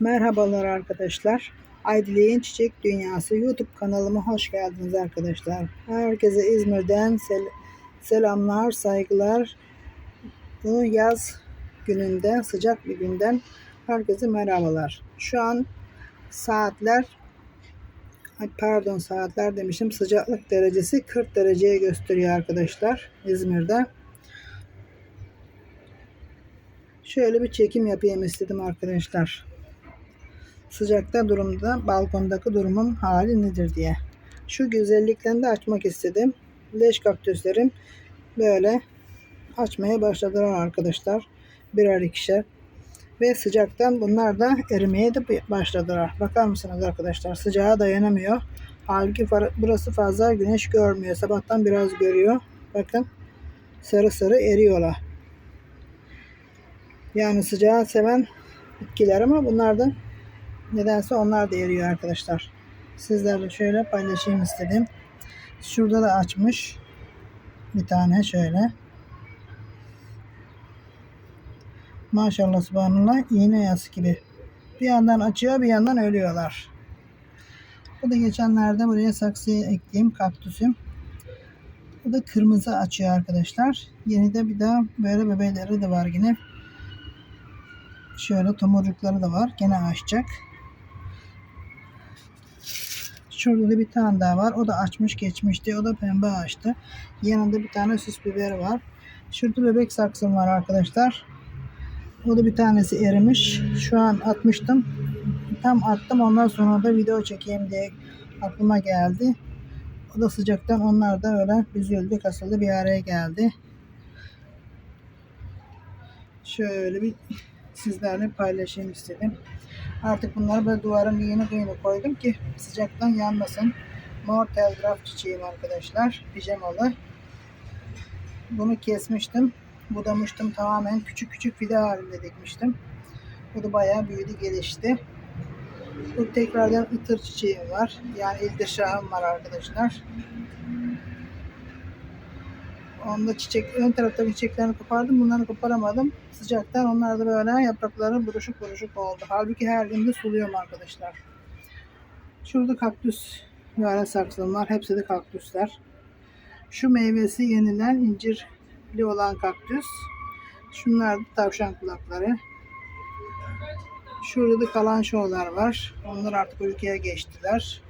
Merhabalar arkadaşlar. Aydileğin Çiçek Dünyası YouTube kanalıma hoş geldiniz arkadaşlar. Herkese İzmir'den sel- selamlar, saygılar. Bu yaz gününden, sıcak bir günden herkese merhabalar. Şu an saatler pardon saatler demişim sıcaklık derecesi 40 dereceye gösteriyor arkadaşlar İzmir'de. Şöyle bir çekim yapayım istedim arkadaşlar sıcakta durumda balkondaki durumum hali nedir diye. Şu güzelliklerini de açmak istedim. Leş kaktüslerim böyle açmaya başladılar arkadaşlar. Birer ikişer. Ve sıcaktan bunlar da erimeye de başladılar. Bakar mısınız arkadaşlar? Sıcağa dayanamıyor. Halbuki burası fazla güneş görmüyor. Sabahtan biraz görüyor. Bakın sarı sarı eriyorlar. Yani sıcağı seven bitkiler ama bunlar da Nedense onlar da eriyor arkadaşlar. Sizlerle şöyle paylaşayım istedim. Şurada da açmış. Bir tane şöyle. Maşallah subhanallah iğne yası gibi. Bir yandan açıyor bir yandan ölüyorlar. Bu da geçenlerde buraya saksıya ektiğim kaktüsüm. Bu da kırmızı açıyor arkadaşlar. Yeni de bir daha böyle bebeleri de var yine. Şöyle tomurcukları da var. Gene açacak. Şurada da bir tane daha var. O da açmış geçmişti. O da pembe açtı. Yanında bir tane süs biber var. Şurada bebek saksım var arkadaşlar. O da bir tanesi erimiş. Şu an atmıştım. Tam attım. Ondan sonra da video çekeyim diye aklıma geldi. O da sıcaktan onlar da öyle üzüldü, kasıldı bir araya geldi. Şöyle bir sizlerle paylaşayım istedim. Artık bunları böyle duvarın yeni kıyını koydum ki sıcaktan yanmasın. Mor telgraf çiçeğim arkadaşlar. Pijamalı. Bunu kesmiştim. Budamıştım tamamen. Küçük küçük fide halinde dikmiştim. Bu da bayağı büyüdü gelişti. Bu tekrardan ıtır çiçeğim var. Yani ildirşahım var arkadaşlar. Onda çiçek, ön taraftaki çiçeklerini kopardım. Bunları koparamadım. Sıcaktan onlar da böyle yaprakları buruşuk buruşuk oldu. Halbuki her gün de suluyorum arkadaşlar. Şurada kaktüs böyle saksım var. Hepsi de kaktüsler. Şu meyvesi yenilen incirli olan kaktüs. Şunlar da tavşan kulakları. Şurada da kalan şovlar var. Onlar artık ülkeye geçtiler.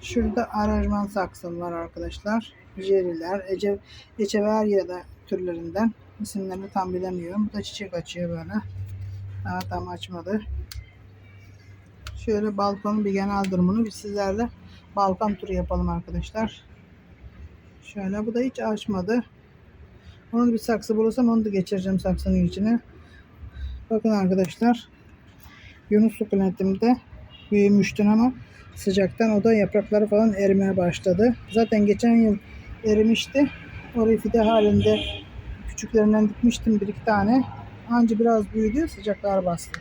Şurada aranjman saksım var arkadaşlar jeriler, ece, echeveria türlerinden. İsimlerini tam bilemiyorum. Bu da çiçek açıyor böyle. Daha tam açmadı. Şöyle balkonun bir genel durumunu bir sizlerle balkon turu yapalım arkadaşlar. Şöyle bu da hiç açmadı. Onun bir saksı bulursam onu da geçireceğim saksının içine. Bakın arkadaşlar. Yunus sukulentimde büyümüştün ama sıcaktan o da yaprakları falan erimeye başladı. Zaten geçen yıl erimişti. Orayı fide halinde küçüklerinden dikmiştim bir iki tane. Anca biraz büyüdü sıcaklar bastı.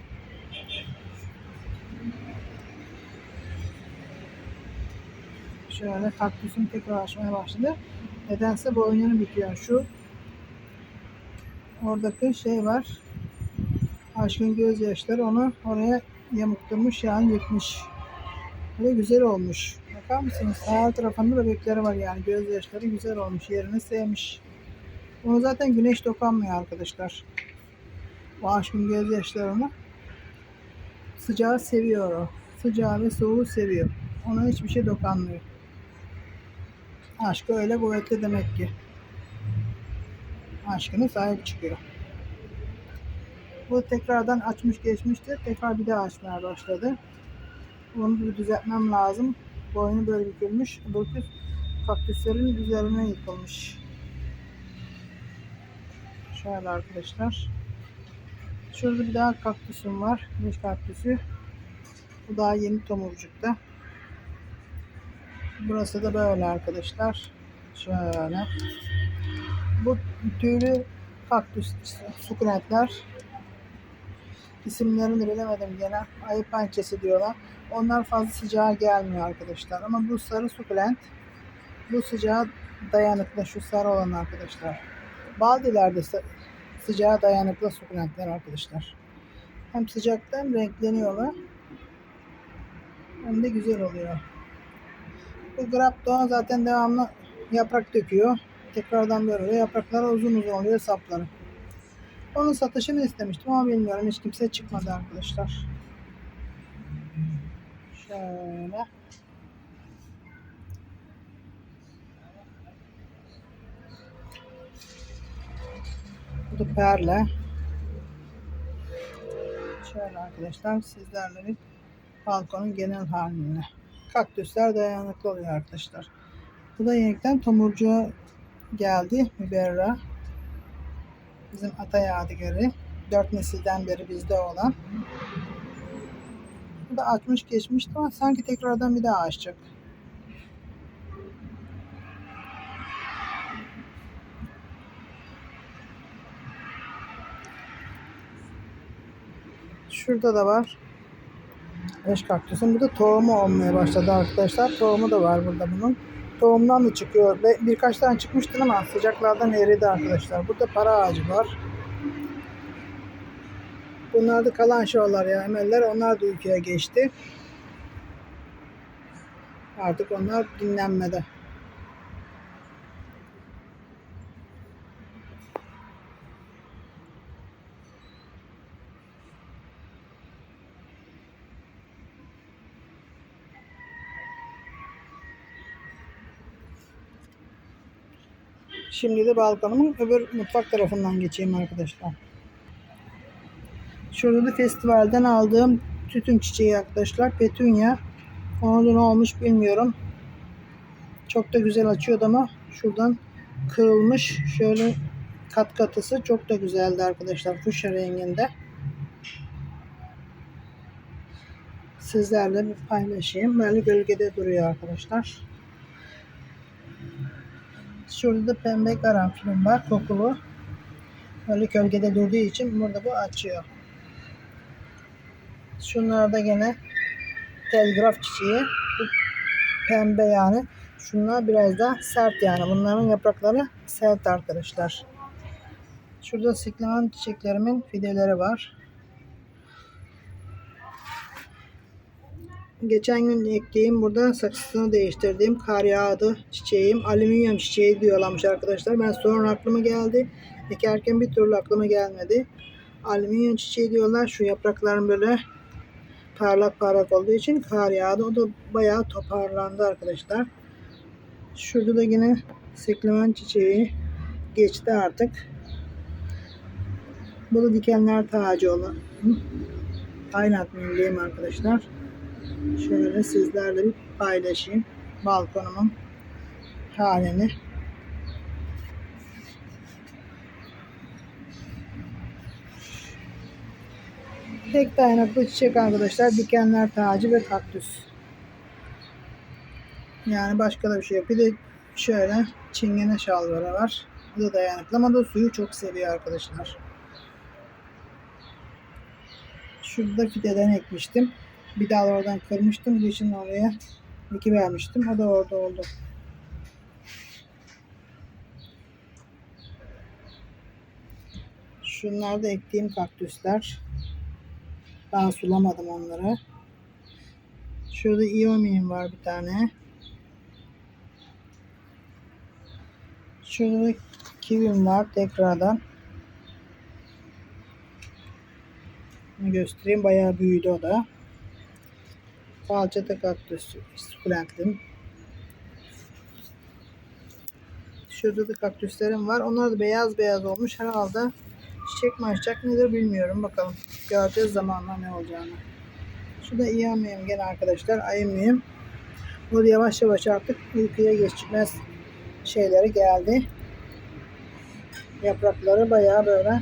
Şöyle kaktüsüm tekrar açmaya başladı. Nedense boynunu bitiyor. Şu oradaki şey var. Aşkın gözyaşları onu oraya yamukturmuş yani yıkmış. Böyle güzel olmuş. Bakar mısınız? Her tarafında bebekleri var yani. Gözyaşları güzel olmuş. Yerini sevmiş. Onu zaten güneş dokanmıyor arkadaşlar. O aşkın gözyaşlarını. Sıcağı seviyor o. Sıcağı ve soğuğu seviyor. Ona hiçbir şey dokanmıyor. Aşkı öyle kuvvetli demek ki. Aşkını sahip çıkıyor. Bu tekrardan açmış geçmişti. Tekrar bir daha açmaya başladı. Onu bir düzeltmem lazım. Boynu böyle bükülmüş. Bu kaktüslerin üzerine yıkılmış. Şöyle arkadaşlar. Şurada bir daha kaktüsüm var. Güneş kaktüsü. Bu daha yeni tomurcukta. Burası da böyle arkadaşlar. Şöyle. Bu tüylü kaktüs sukulentler. İsimlerini bilemedim gene. Ayı pençesi diyorlar. Onlar fazla sıcağa gelmiyor arkadaşlar. Ama bu sarı sukulent bu sıcağa dayanıklı şu sarı olan arkadaşlar. Baldilerde sıcağa dayanıklı sukulentler arkadaşlar. Hem sıcakta hem renkleniyorlar. Hem de güzel oluyor. Bu Grapto zaten devamlı yaprak döküyor. Tekrardan böyle yaprakları uzun uzun oluyor sapları. Onun satışını istemiştim ama bilmiyorum hiç kimse çıkmadı arkadaşlar. Şöyle. Bu da perle. Şöyle arkadaşlar sizlerle bir balkonun genel halini. Kaktüsler dayanıklı oluyor arkadaşlar. Bu da yenekten tomurcuğa geldi. Müberra. Bizim ata yadigarı. Dört nesilden beri bizde olan. Bu da açmış geçmişti ama sanki tekrardan bir daha açacak. Şurada da var. Eş kaktüsün. Bu da tohumu olmaya başladı arkadaşlar. Tohumu da var burada bunun. Tohumdan da çıkıyor. Ve birkaç tane çıkmıştı ama sıcaklardan eridi arkadaşlar. Burada para ağacı var. Bunlar da kalan şolar ya emeller. Onlar da ülkeye geçti. Artık onlar dinlenmede. Şimdi de balkonumun öbür mutfak tarafından geçeyim arkadaşlar. Şurada da festivalden aldığım tütün çiçeği arkadaşlar. Petunya. Da ne olmuş bilmiyorum. Çok da güzel açıyordu ama şuradan kırılmış. Şöyle kat katısı çok da güzeldi arkadaşlar. Fuşya renginde. Sizlerle bir paylaşayım. Böyle gölgede duruyor arkadaşlar. Şurada da pembe karanfilin var kokulu. Böyle gölgede durduğu için burada bu açıyor. Şunlar da gene telgraf çiçeği. Bu pembe yani. Şunlar biraz daha sert yani. Bunların yaprakları sert arkadaşlar. Şurada siklemen çiçeklerimin fideleri var. Geçen gün ektiğim burada saksısını değiştirdiğim kar yağdı çiçeğim. Alüminyum çiçeği diyorlarmış arkadaşlar. Ben sonra aklıma geldi. Ekerken bir türlü aklıma gelmedi. Alüminyum çiçeği diyorlar. Şu yaprakların böyle parlak parlak olduğu için kar yağdı. O da bayağı toparlandı arkadaşlar. Şurada da yine siklemen çiçeği geçti artık. Bu da dikenler tacı olan. Kaynatmayayım arkadaşlar. Şöyle sizlerle bir paylaşayım. Balkonumun halini. Tek dayanıklı çiçek arkadaşlar. Dikenler tacı ve kaktüs. Yani başka da bir şey yok. Bir de şöyle çingene şalvarı var. Bu da dayanıklı ama da suyu çok seviyor arkadaşlar. Şurada fideden ekmiştim. Bir dal oradan kırmıştım. Geçen oraya iki vermiştim. O da orada oldu. Şunlar da ektiğim kaktüsler. Daha sulamadım onları. Şurada iomium var bir tane. Şurada da kivim var tekrardan. Göstereyim. Bayağı büyüdü o da. Falçata kaktüs sukulentlim. Şurada da kaktüslerim var. Onlar da beyaz beyaz olmuş. Herhalde çiçek mi açacak nedir bilmiyorum. Bakalım. Göreceğiz zamanla ne olacağını. Şurada iyamıyım gene arkadaşlar. Ayımıyım. Bu yavaş yavaş artık uykuya geçmez şeyleri geldi. Yaprakları bayağı böyle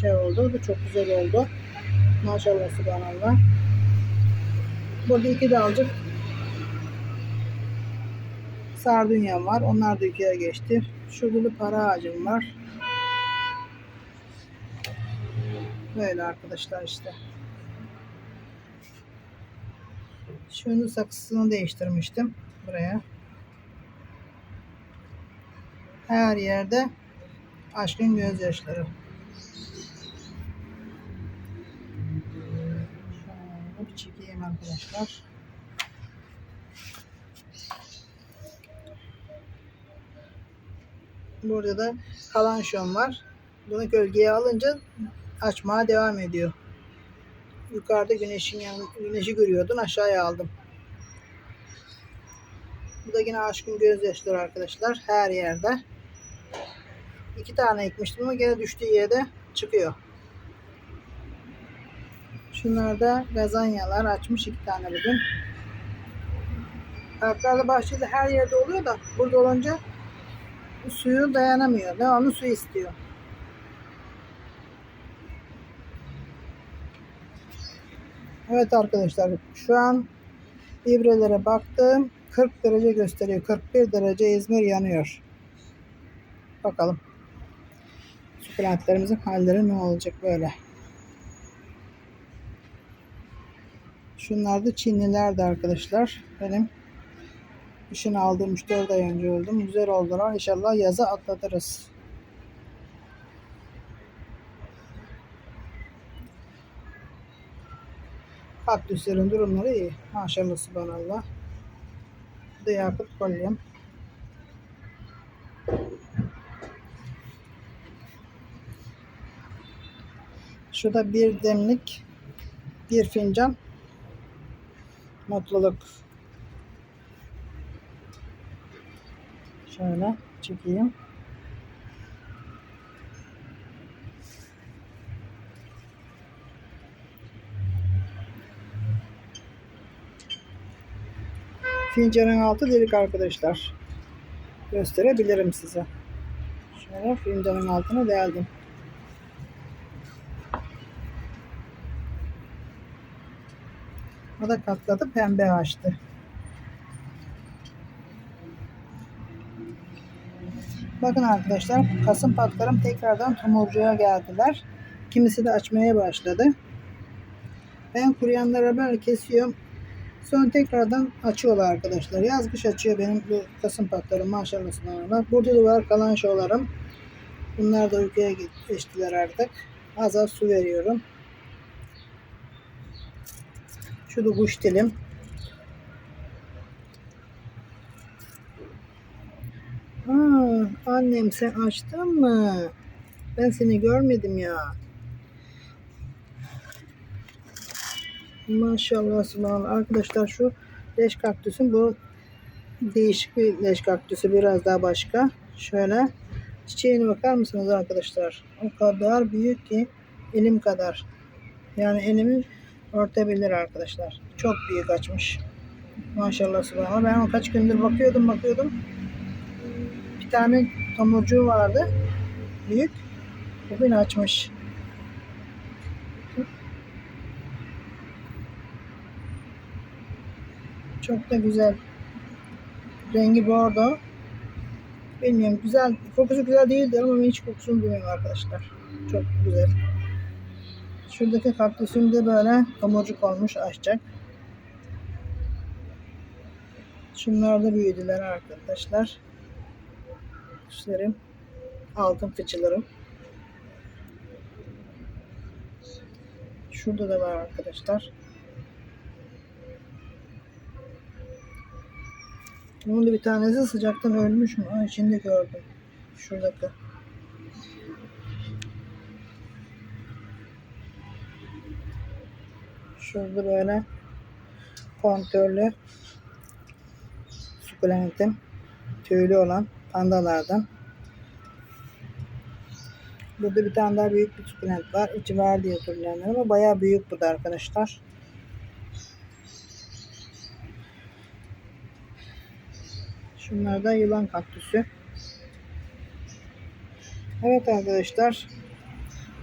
şey oldu. Bu çok güzel oldu. Maşallah subhanallah. Burada iki dalcık sardunyam var. Onlar da ikiye geçti. Şurada da para ağacım var. Böyle arkadaşlar işte. Şunu saksısını değiştirmiştim buraya. Her yerde aşkın gözyaşları. Çekeyim arkadaşlar. Burada da kalanşon var. Bunu gölgeye alınca açmaya devam ediyor. Yukarıda güneşin yan, güneşi görüyordun aşağıya aldım. Bu da yine aşkın gözyaşları arkadaşlar. Her yerde. İki tane ekmiştim ama gene düştüğü yerde çıkıyor. Şunlar da gazanyalar açmış iki tane bugün. Parklarda bahçede her yerde oluyor da burada olunca suyu dayanamıyor. Devamlı su istiyor. Evet arkadaşlar şu an ibrelere baktım. 40 derece gösteriyor. 41 derece İzmir yanıyor. Bakalım. Sukulentlerimizin halleri ne olacak böyle. Şunlar da Çinlilerdi arkadaşlar. Benim işini aldığım 3-4 ay önce öldüm. Güzel oldular. İnşallah yaza atlatırız. Kaktüslerin durumları iyi. Maşallah subhanallah. Bu da yakıt kolyem. Şurada bir demlik, bir fincan mutluluk. Şöyle çekeyim. Fincanın altı delik arkadaşlar. Gösterebilirim size. Şöyle fincanın altına deldim. Da katladı pembe açtı. Bakın arkadaşlar kasım patlarım tekrardan tomurcuğa geldiler. Kimisi de açmaya başladı. Ben kuruyanlara böyle kesiyorum. Sonra tekrardan açıyorlar arkadaşlar. Yaz kış açıyor benim bu kasım patlarım maşallah subhanallah. Burada da var kalan şolarım. Bunlar da uykuya geçtiler artık. Az az su veriyorum. Şu da kuş dilim. Aa, annem sen açtın mı? Ben seni görmedim ya. Maşallah subhanallah. Arkadaşlar şu leş kaktüsün bu değişik bir leş kaktüsü biraz daha başka. Şöyle çiçeğine bakar mısınız arkadaşlar? O kadar büyük ki elim kadar. Yani elimi örtebilir arkadaşlar. Çok büyük açmış. Maşallah subhanallah. Ben kaç gündür bakıyordum bakıyordum. Bir tane tomurcuğu vardı. Büyük. Bugün açmış. Çok da güzel. Rengi bordo. Bilmiyorum güzel. Kokusu güzel değildi ama hiç kokusunu duymuyorum arkadaşlar. Çok güzel. Şuradaki kaktüsüm de böyle tomurcuk olmuş açacak. Şunlar da büyüdüler arkadaşlar. Kuşlarım. Altın fıçılarım. Şurada da var arkadaşlar. Bunun da bir tanesi sıcaktan ölmüş mü? Aa, içinde gördüm. Şuradaki. Şurada böyle kontörlü sukulentim. Tüylü olan pandalardan. Burada bir tane daha büyük bir sukulent var. İçi var diye hatırlıyorum ama bayağı büyük bu da arkadaşlar. Şunlar da yılan kaktüsü. Evet arkadaşlar.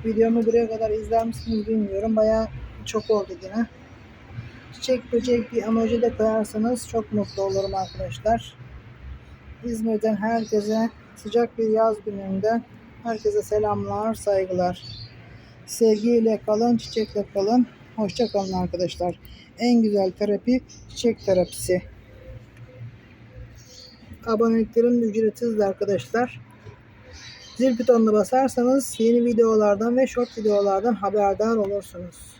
Videomu buraya kadar izler misiniz bilmiyorum. Bayağı çok oldu yine. Çiçek böcek bir emoji de koyarsanız çok mutlu olurum arkadaşlar. İzmir'den herkese sıcak bir yaz gününde herkese selamlar, saygılar. Sevgiyle kalın, çiçekle kalın. Hoşça kalın arkadaşlar. En güzel terapi çiçek terapisi. Aboneliklerim ücretsiz arkadaşlar. Zil butonuna basarsanız yeni videolardan ve short videolardan haberdar olursunuz.